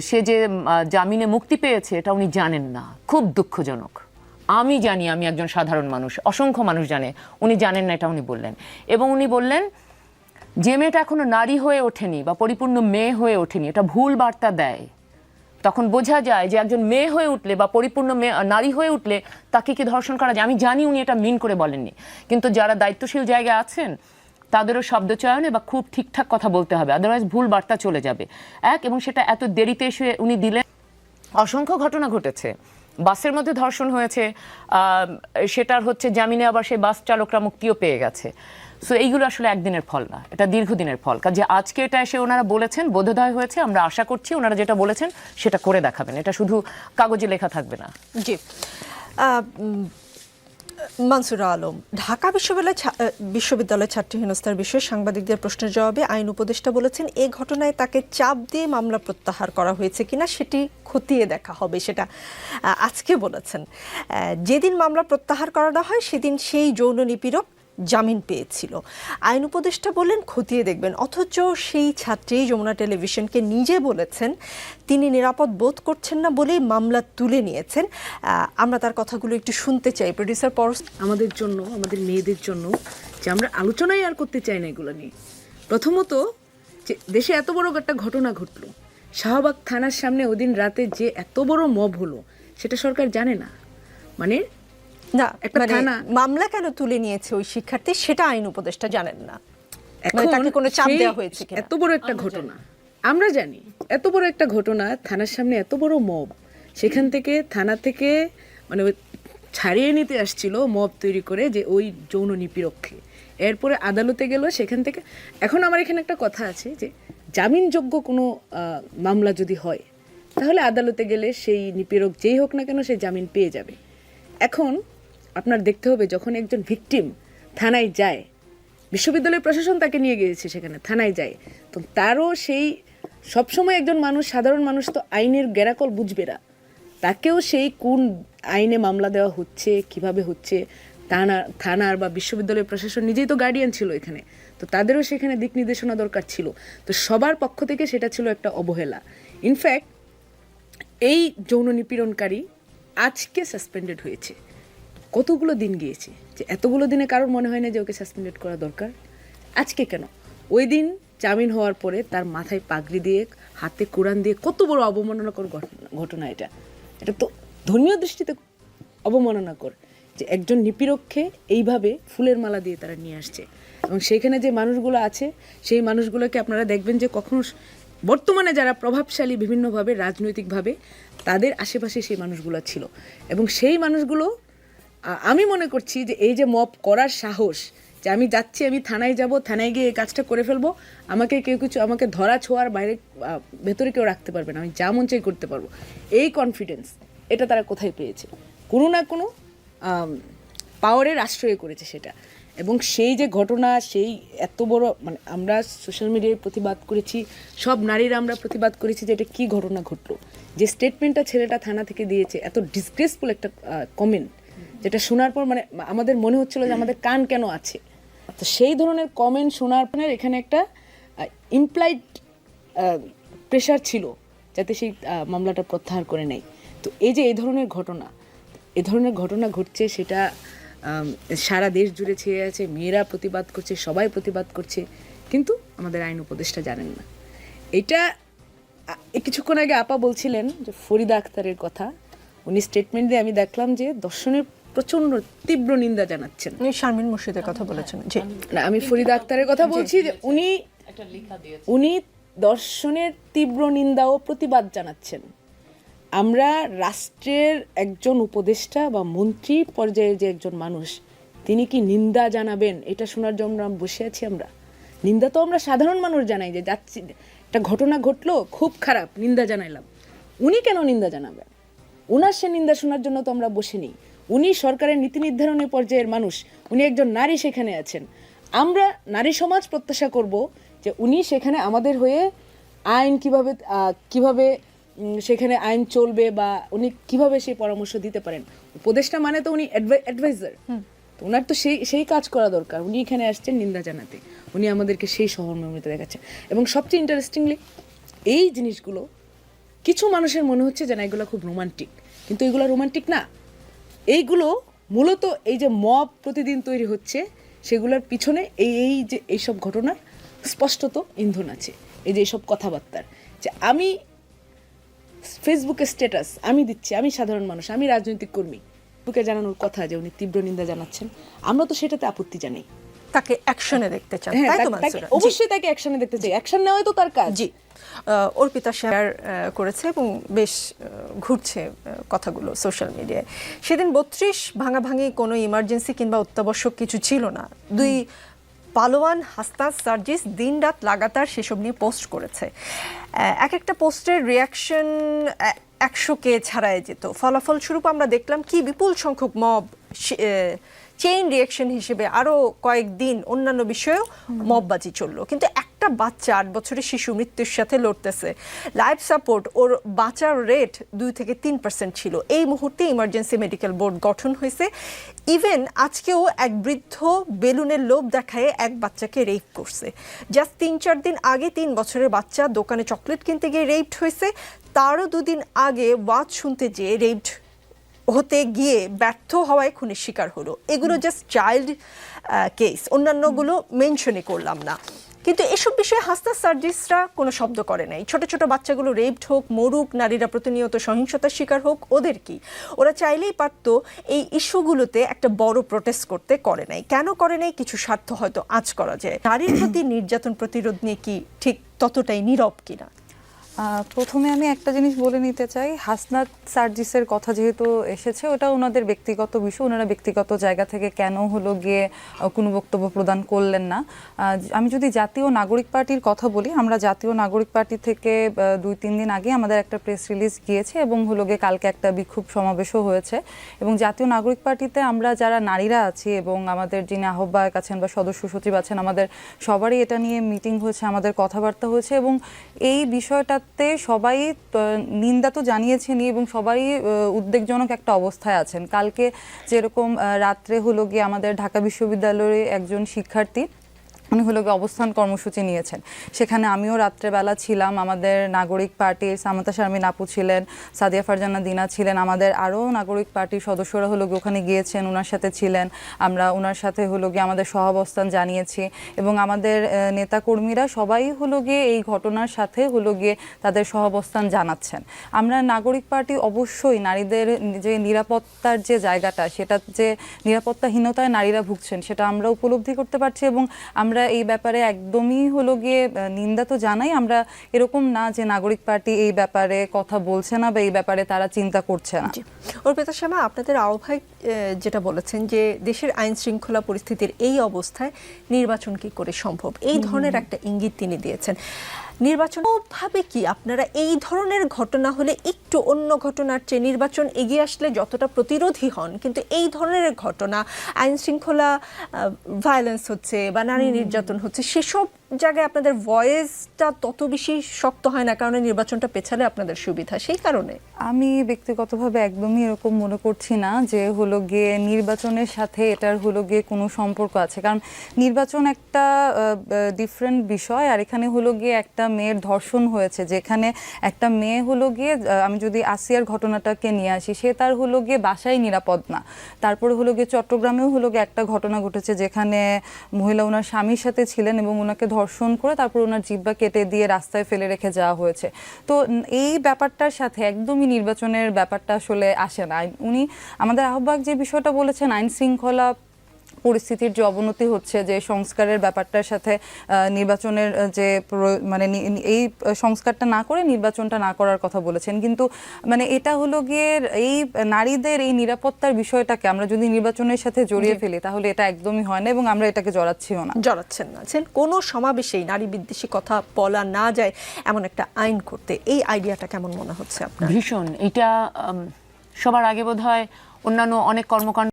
সে যে জামিনে মুক্তি পেয়েছে, এটা উনি জানেন না। খুব দুঃখজনক। আমি জানি, আমি একজন সাধারণ মানুষ, অসংখ্য মানুষ জানে, উনি জানেন না এটা উনি বললেন। এবং উনি বললেন, যে মেয়েটা এখনও নারী হয়ে ওঠেনি বা পরিপূর্ণ মেয়ে হয়ে ওঠেনি, এটা ভুল বার্তা দেয়। তখন বোঝা যায় যে একজন মেয়ে হয়ে উঠলে বা পরিপূর্ণ মেয়ে নারী হয়ে উঠলে তাকে কি ধর্ষণ করা যায়? আমি জানি উনি এটা মিন করে বলেননি। কিন্তু যারা দায়িত্বশীল জায়গায় আছেন তাদেরও শব্দ চয়নে বা খুব ঠিকঠাক কথা বলতে হবে আদারওয়াইজ ভুল বার্তা চলে যাবে। এক, এবং সেটা এত দেরিতে এসে উনি দিলেন। অসংখ্য ঘটনা ঘটেছে। বাসের মধ্যে ধর্ষণ হয়েছে সেটার হচ্ছে জামিনে আবার সেই বাস চালকরা মুক্তিও পেয়ে গেছে। সো এইগুলো আসলে একদিনের ফল না, এটা দীর্ঘদিনের ফল। কাজে আজকে এটা এসে ওনারা বলেছেন, বোধোদয় হয়েছে, আমরা আশা করছি ওনারা যেটা বলেছেন, সেটা করে দেখাবেন। এটা শুধু কাগজে লেখা থাকবে না। জি। মানসুরা আলম, ঢাকা বিশ্ববিদ্যালয় বিশ্ববিদ্যালয় ছাত্রী হেনস্থার বিষয়ে সাংবাদিকদের প্রশ্নের জবাবে আইন উপদেষ্টা বলেছেন, এ ঘটনায় তাকে চাপ দিয়ে মামলা প্রত্যাহার করা হয়েছে কিনা সেটি খতিয়ে দেখা হবে সেটা আজকে বলেছেন। যেদিন মামলা প্রত্যাহার করানো হয়, সেদিন সেই যৌন নিপীড়ক জামিন পেয়েছিল। আইন উপদেষ্টা বললেন, খতিয়ে দেখবেন। অথচ সেই ছাত্রী যমুনা টেলিভিশনকে নিজে বলেছেন, তিনি নিরাপদ বোধ করছেন না বলেই মামলা তুলে নিয়েছেন। আমরা তার কথাগুলো একটু শুনতে চাই। প্রডিউসার পরশ আমাদের জন্য, আমাদের মেয়েদের জন্য যে আমরা আলোচনাই আর করতে চাই না এগুলো নিয়ে। প্রথমত যে দেশে এত বড় একটা ঘটনা ঘটলো। শাহবাগ থানার সামনে ওদিন রাতে যে এত বড় মব হলো, সেটা সরকার জানে না। মানে না মানে মামলা কেন তুলে নিয়েছে ওই শিক্ষার্থী সেটা আইন উপদেষ্টা জানেন না। মানে এখন তাকে কোনো চাপ দেওয়া হয়েছে কিনা? এত বড় একটা ঘটনা। আমরা জানি এত বড় একটা ঘটনা থানার সামনে এত বড় মব। সেখান থেকে থানা থেকে মানে ছাড়িয়ে নিতে আসছিল মব তৈরি করে যে ওই যৌন নিপীড়ককে। এরপরে আদালতে গেল সেখান থেকে এখন আমার এখানে একটা কথা আছে যে জামিনযোগ্য কোনো আহ, মামলা যদি হয় তাহলে আদালতে গেলে সেই নিপীড়ক যেই হোক না কেন সে জামিন পেয়ে যাবে। এখন আপনার দেখতে হবে যখন একজন ভিকটিম থানায় যায়, বিশ্ববিদ্যালয় প্রশাসন তাকে নিয়ে গিয়েছে সেখানে, থানায় যায়, তো তারও সেই সবসময় একজন মানুষ, সাধারণ মানুষ তো আইনের গেরাকল বুঝবে না। তাকেও সেই কোন আইনে মামলা দেওয়া হচ্ছে, কীভাবে হচ্ছে, থানা, থানার বা বিশ্ববিদ্যালয় প্রশাসন নিজেই তো গার্ডিয়ান ছিল এখানে, তো তাদেরও সেখানে দিক নির্দেশনা দরকার ছিল। তো সবার পক্ষ থেকে সেটা ছিল একটা অবহেলা। ইনফ্যাক্ট এই যৌন নিপীড়নকারী আজকে সাসপেন্ডেড হয়েছে। কতগুলো দিন গিয়েছে যে এতগুলো দিনে কারোর মনে হয় না যে ওকে সাসপেন্ডেড করা দরকার? আজকে কেন? ওই দিন জামিন হওয়ার পরে তার মাথায় পাগড়ি দিয়ে, হাতে কোরআন দিয়ে কত বড় অবমাননাকর ঘটনা ঘটনা এটা। এটা তো ধর্মীয় দৃষ্টিতে অবমাননাকর যে একজন নিপীড়ককে এইভাবে ফুলের মালা দিয়ে তারা নিয়ে আসছে। এবং সেইখানে যে মানুষগুলো আছে, সেই মানুষগুলোকে আপনারা দেখবেন যে কখনো বর্তমানে যারা প্রভাবশালী বিভিন্নভাবে, রাজনৈতিকভাবে, তাদের আশেপাশে সেই মানুষগুলো ছিল। এবং সেই মানুষগুলো আমি মনে করছি যে এই যে মপ করার সাহস যে আমি যাচ্ছি, আমি থানায় যাব, থানায় গিয়ে এই কাজটা করে ফেলব, আমাকে কেউ কিছু, আমাকে ধরা ছোঁয়ার বাইরে ভেতরে কেউ রাখতে পারবে না, আমি যা মন চাই করতে পারব। এই কনফিডেন্স এটা তারা কোথায় পেয়েছে? কোনো না কোনো পাওয়ারের আশ্রয় করেছে সেটা। এবং সেই যে ঘটনা, সেই এত বড় মানে আমরা সোশ্যাল মিডিয়ায় প্রতিবাদ করেছি, সব নারীরা আমরা প্রতিবাদ করেছি যে এটা কী ঘটনা ঘটলো। যে স্টেটমেন্টটা ছেলেটা থানা থেকে দিয়েছে, এত ডিসগ্রেসফুল একটা কমেন্ট যেটা শোনার পর মানে আমাদের মনে হচ্ছিল যে আমাদের কান কেন আছে? তো সেই ধরনের কমেন্ট শোনার পর এখানে একটা ইমপ্লাইড প্রেশার ছিল যাতে সেই মামলাটা প্রত্যাহার করে নেয়। তো এই যে এই ধরনের ঘটনা, এ ধরনের ঘটনা ঘটছে সেটা সারা দেশ জুড়ে ছেয়ে আছে, মেয়েরা প্রতিবাদ করছে, সবাই প্রতিবাদ করছে, কিন্তু আমাদের আইন উপদেষ্টা জানেন না। এটা কিছুক্ষণ আগে আপা বলছিলেন যে ফরিদা আক্তারের কথা উনি স্টেটমেন্ট দিয়ে আমি দেখলাম যে দর্শনের প্রচণ্ড তীব্র নিন্দা জানাচ্ছেন। উনি শারমিন মুর্শিদের কথা বলেছেন জি। না আমি ফরিদা আক্তারের কথা বলছি যে উনি উনি দর্শনের তীব্র নিন্দা ও প্রতিবাদ জানাচ্ছেন। আমরা রাষ্ট্রের একজন উপদেষ্টা বা মন্ত্রী পর্যায়ের যে একজন মানুষ তিনি কি নিন্দা জানাবেন? এটা শোনার জন্য আমরা বসে আছি আমরা। নিন্দা তো আমরা সাধারণ মানুষ জানাই যে যাচ্ছি একটা ঘটনা ঘটলো খুব খারাপ নিন্দা জানাইলাম। উনি কেন নিন্দা জানাবেন? ওনার সে নিন্দা শোনার জন্য তো আমরা বসে নেই উনি সরকারের নীতি নির্ধারণী পর্যায়ের মানুষ। উনি একজন নারী সেখানে আছেন। আমরা নারী সমাজ প্রত্যাশা করব যে উনি সেখানে আমাদের হয়ে আইন কীভাবে কীভাবে সেখানে আইন চলবে বা উনি কীভাবে সেই পরামর্শ দিতে পারেন। উপদেষ্টা মানে তো উনি অ্যাডভাইজার ওনার তো সেই সেই কাজ করা দরকার। উনি এখানে আসছেন নিন্দা জানাতে। উনি আমাদেরকে সেই সহমর্মিতা দেখাচ্ছেন। এবং সবচেয়ে ইন্টারেস্টিংলি এই জিনিসগুলো কিছু মানুষের মনে হচ্ছে যে না এগুলো খুব রোমান্টিক কিন্তু এগুলো রোমান্টিক না। এইগুলো মূলত এই যে মব প্রতিদিন তৈরি হচ্ছে, সেগুলোর পিছনে এই এই যে এইসব ঘটনার স্পষ্টত ইন্ধন আছে, এই যে এইসব কথাবার্তার। যে আমি ফেসবুকে স্ট্যাটাস আমি দিচ্ছি, আমি সাধারণ মানুষ, আমি রাজনৈতিক কর্মী। বুকে জানানোর কথা যে উনি তীব্র নিন্দা জানাচ্ছেন, আমরা তো সেটাতে আপত্তি জানাই। তাকে অ্যাকশনে দেখতে চান হ্যাঁ তাই তো মানসুরা? অবশ্যই তাকে অ্যাকশনে দেখতে চাই। অ্যাকশন নেওয়াই তো তার কাজ। জি। অর্পিতা শেয়ার করেছে এবং বেশ ঘুরছে কথাগুলো সোশ্যাল মিডিয়ায় সেদিন বত্রিশ ভাঙাভাঙি কোনো ইমার্জেন্সি কিংবা অত্যাবশ্যক কিছু ছিল না। দুই পালোয়ান হাস্তাস সার্জিস দিন রাত লাগাতার সেসব নিয়ে পোস্ট করেছে। এক একটা পোস্টের রিয়াকশন একশো কে ছাড়াই যেত। ফলাফল স্বরূপ আমরা দেখলাম কি বিপুল সংখ্যক মব চেইন রিয়াকশন হিসেবে আরও কয়েকদিন অন্যান্য বিষয়েও মববাজি চলল। কিন্তু একটা বাচ্চা আট বছরের শিশু মৃত্যুর সাথে লড়তেছে। লাইফ সাপোর্ট ওর বাঁচার রেট দুই থেকে তিন পার্সেন্ট ছিল। এই মুহূর্তে ইমার্জেন্সি মেডিকেল বোর্ড গঠন হয়েছে। ইভেন আজকেও এক বৃদ্ধ বেলুনের লোভ দেখায় এক বাচ্চাকে রেপ করছে। জাস্ট তিন চার দিন আগে তিন বছরের বাচ্চা দোকানে চকলেট কিনতে গিয়ে রেপড হয়েছে। তারও দুদিন আগে ওয়াজ শুনতে যেয়ে রেপড হতে গিয়ে ব্যর্থ হওয়ায় খুনের শিকার হলো। এগুলো জাস্ট চাইল্ড কেস অন্যান্যগুলো মেনশনই করলাম না। কিন্তু এসব বিষয়ে হাস্তা সার্জিসরা কোনো শব্দ করে নাই। ছোট ছোট বাচ্চাগুলো রেপড হোক মরুক নারীরা প্রতিনিয়ত সহিংসতার শিকার হোক ওদের কি? ওরা চাইলেই পারত এই ইস্যুগুলোতে একটা বড় প্রোটেস্ট করতে করে নাই। কেন করে নাই? কিছু স্বার্থ হয়তো আজ করা যায়। নারীর প্রতি নির্যাতন প্রতিরোধ নিয়ে কি ঠিক ততটাই নীরব কিনা? প্রথমে আমি একটা জিনিস বলে নিতে চাই। হাসনাত সার্জিসের কথা যেহেতু এসেছে, ওটা ওনাদের ব্যক্তিগত বিষয়। ওনারা ব্যক্তিগত জায়গা থেকে কেন হলো গিয়ে কোনো বক্তব্য প্রদান করলেন না। আমি যদি জাতীয় নাগরিক পার্টির কথা বলি, আমরা জাতীয় নাগরিক পার্টি থেকে দুই, তিন দিন আগে আমাদের একটা প্রেস রিলিজ গিয়েছে এবং হলো গিয়ে কালকে একটা বিক্ষোভ সমাবেশও হয়েছে। এবং জাতীয় নাগরিক পার্টিতে আমরা যারা নারীরা আছি এবং আমাদের যিনি আহ্বায়ক আছেন বা সদস্য সচিব আছেন, আমাদের সবারই এটা নিয়ে মিটিং হয়েছে, আমাদের কথাবার্তা হয়েছে এবং এই বিষয়টাতে সবাই নিন্দা তো জানিয়েছেনই এবং সবাই উদ্বেগজনক একটা অবস্থায় আছেন। কালকে যেরকম রাত্রে হলো গিয়ে আমাদের ঢাকা বিশ্ববিদ্যালয়ে একজন শিক্ষার্থী উনি হলো অবস্থান কর্মসূচি নিয়েছেন। সেখানে আমিও রাত্রেবেলা ছিলাম। আমাদের নাগরিক পার্টির সামাতা শারমিন আপু ছিলেন, সাদিয়া ফারজানা দিনা ছিলেন, আমাদের আরও নাগরিক পার্টির সদস্যরা হলো গিয়ে ওখানে গিয়েছেন ওনার সাথে ছিলেন। আমরা ওনার সাথে হলো গিয়ে আমাদের সহাবস্থান জানিয়েছি এবং আমাদের নেতাকর্মীরা সবাই হলো গিয়ে এই ঘটনার সাথে হলো গিয়ে তাদের সহাবস্থান জানাচ্ছেন। আমরা নাগরিক পার্টি অবশ্যই নারীদের যে নিরাপত্তার যে জায়গাটা, সেটা যে নিরাপত্তাহীনতায় নারীরা ভুগছেন, সেটা আমরা উপলব্ধি করতে পারছি এবং আমরা এই ব্যাপারে একদমই হলো গিয়ে নিন্দা তো জানাই। আমরা এরকম না যে নাগরিক পার্টি এই ব্যাপারে কথা বলছে না বা এই ব্যাপারে তারা চিন্তা করছে না। অর্পিতা শ্যামা আপনাদের আহ্বায়ক আহ, যেটা বলেছেন যে দেশের আইন শৃঙ্খলা পরিস্থিতির এই অবস্থায় নির্বাচন কি করে সম্ভব? এই ধরনের একটা ইঙ্গিত তিনি দিয়েছেন। নির্বাচন ভাবে কি আপনারা এই ধরনের ঘটনা হলে একটু অন্য ঘটনার চেয়ে নির্বাচন এগিয়ে আসলে যতটা প্রতিরোধী হন কিন্তু এই ধরনের ঘটনা আইন শৃঙ্খলা ভায়োলেন্স হচ্ছে বা নারী নির্যাতন হচ্ছে সেসব জায়গায় আপনাদের ভয়েসটা তত বেশি শক্ত হয় না, কারণ নির্বাচনটা পেছালে আপনাদের সুবিধা, সেই কারণে। আমি ব্যক্তিগতভাবে একদমই এরকম মনে করছি না যে হলো গিয়ে নির্বাচনের সাথে এটার হলো গিয়ে কোনো সম্পর্ক আছে। কারণ নির্বাচন একটা ডিফারেন্ট বিষয়, আর এখানে হলো গিয়ে একটা মেয়ের ধর্ষণ হয়েছে, যেখানে একটা মেয়ে হলো গিয়ে আমি যদি আসিয়ার ঘটনাটাকে নিয়ে আসি, সে তার হলো গিয়ে বাসায় নিরাপদ না। তারপরে হলো গিয়ে চট্টগ্রামেও হলো গিয়ে একটা ঘটনা ঘটেছে, যেখানে মহিলা ওনার স্বামীর সাথে ছিলেন এবং ওনাকে ধর্ষণ করে তারপর ওনার জিব্বা কেটে দিয়ে রাস্তায় ফেলে রেখে যাওয়া হয়েছে। তো এই ব্যাপারটার সাথে একদমই নির্বাচনের ব্যাপারটা আসলে আসে না। উনি আমাদের আহ্বায়ক যে বিষয়টা বলেছেন আইন শৃঙ্খলা পরিস্থিতির যে অবনতি হচ্ছে যে সংস্কারের ব্যাপারটার সাথে আহ, নির্বাচনের যে মানে এই সংস্কারটা না করে নির্বাচনটা না করার কথা বলেছেন। কিন্তু মানে এটা হলো গিয়ে এই নারীদের এই নিরাপত্তার বিষয়টাকে আমরা যদি নির্বাচনের সাথে জড়িয়ে ফেলি তাহলে এটা একদমই হয় না এবং আমরা এটাকে জড়াচ্ছিও না। জড়াচ্ছেন না। কোনো সমাবেশেই নারী বিদ্বেষী কথা বলা না যায় এমন একটা আইন করতে। এই আইডিয়াটা কেমন মনে হচ্ছে আপনার? ভীষণ। এটা সবার আগে বোধ হয় অন্যান্য অনেক কর্মকাণ্ড